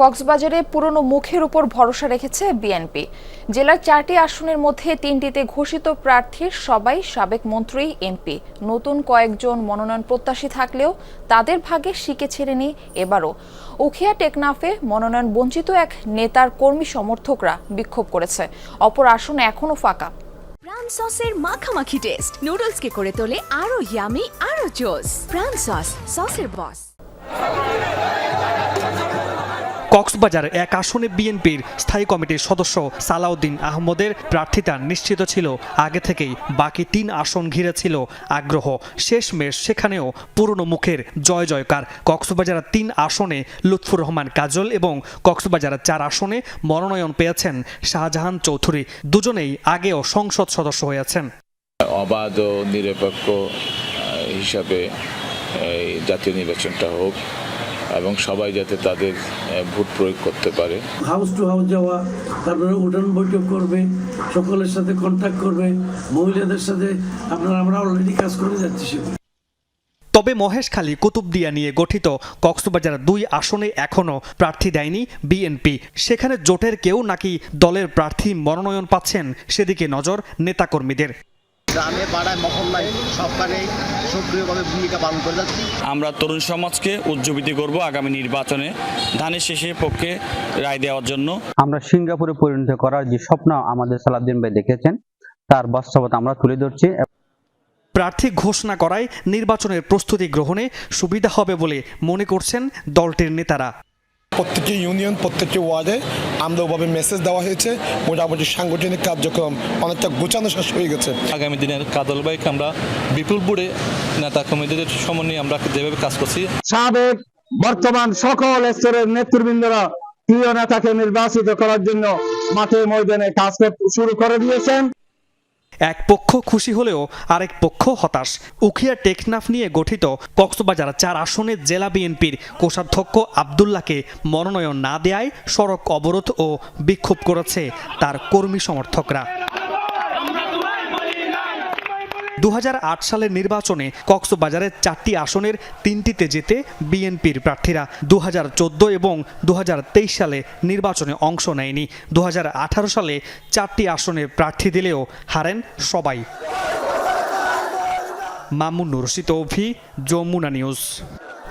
কক্সবাজারে পুরনো মুখের উপর ভরসা রেখেছে বিএনপি। জেলার চারটি আসনের মধ্যে তিনটিতে ঘোষিত প্রার্থীর সবাই সাবেক মন্ত্রী, এমপি। নতুন কয়েকজন মনোনয়ন প্রত্যাশী থাকলেও তাদের ভাগে শিকে ছেড়েনি এবারও। উখিয়া টেকনাফে মনোনয়ন বঞ্চিত এক নেতার কর্মী সমর্থকরা বিক্ষোভ করেছে। অপর আসন এখনও ফাঁকা। প্রাণ সসের মাখামাখি টেস্ট। নুডলসকে করে তোলে আরও ইয়ামি আরও জোস প্রাণ সস, সসের বস কক্সবাজার এক আসনে বিএনপির স্থায়ী কমিটির সদস্য সালাউদ্দিন আহমদের প্রার্থিতা নিশ্চিত ছিল। আগে থেকেই বাকি তিন আসন ঘিরে ছিল আগ্রহ। শেষমেশ সেখানেও পুরনো মুখের জয় জয়কার। কক্সবাজার তিন আসনে লুৎফুর রহমান কাজল এবং কক্সবাজার চার আসনে মনোনয়ন পেয়েছেন শাহজাহান চৌধুরী। দুজনেই আগেও সংসদ সদস্য হয়েছেন। অবাধ ও নিরপেক্ষ হিসাবে জাতীয় নির্বাচনটা হোক এবং সবাই যাতে তাদের ভোট প্রয়োগ করতে পারে। হাউস টু হাউস যাওয়া তারপরে উঠান বৈঠক করবে সকলের সাথে কন্ট্যাক্ট করবে মহিলাদের সাথে আপনারা আমরা অলরেডি কাজ করে যাচ্ছি সেগুলো। তবে মহেশখালী কুতুবদিয়া নিয়ে গঠিত কক্সবাজার দুই আসনে এখনও প্রার্থী দেয়নি বিএনপি। সেখানে জোটের কেউ নাকি দলের প্রার্থী মনোনয়ন পাচ্ছেন সেদিকে নজর নেতাকর্মীদের। গ্রামে পাড়ায় মহল্লায় সবখানেই সক্রিয়ভাবে ভূমিকা পালন করে যাচ্ছি। আমরা তরুণ সমাজকে উজ্জীবিত করব আগামী নির্বাচনে ধানের শেষে পক্ষে রায় দেওয়ার জন্য। আমরা সিঙ্গাপুরে পরিণত করার যে স্বপ্ন আমাদের সালাদ্দিন ভাই দেখেছেন তার বাস্তবতা আমরা তুলে ধরছি। প্রার্থী ঘোষণা করায় নির্বাচনের প্রস্তুতি গ্রহণে সুবিধা হবে বলে মনে করছেন দলটির নেতারা। প্রত্যেকটি ইউনিয়ন প্রত্যেকটি ওয়ার্ডে আমরা ওভাবে মেসেজ দেওয়া হয়েছে। মোটামুটি সাংগঠনিক কার্যক্রম অনেকটা গোছানো শেষ হয়ে গেছে। আগামী দিনের কাদল বাইক আমরা বিপুল বুড়ে নেতা কর্মীদের সমন্বয়ে আমরা যেভাবে কাজ করছি। সাবেক বর্তমান সকল স্তরের নেতৃবৃন্দরা প্রিয় নেতাকে নির্বাচিত করার জন্য মাঠে ময়দানে কাজ শুরু করে দিয়েছেন। এক পক্ষ খুশি হলেও আরেক পক্ষ হতাশ। উখিয়া টেকনাফ নিয়ে গঠিত কক্সবাজার চার আসনের জেলা বিএনপির কোষাধ্যক্ষ আবদুল্লাহকে মনোনয়ন না দেয়ায় সড়ক অবরোধ ও বিক্ষোভ করেছে তার কর্মী সমর্থকরা। দু হাজার আট সালের নির্বাচনে কক্সবাজারের চারটি আসনের তিনটিতে যেতে বিএনপির প্রার্থীরা দু হাজার চোদ্দ এবং দু হাজার তেইশ সালে নির্বাচনে অংশ নেয়নি। দু হাজার আঠারো সালে চারটি আসনে প্রার্থী দিলেও হারেন সবাই। মামুন রশিদ, অভি, যমুনা নিউজ।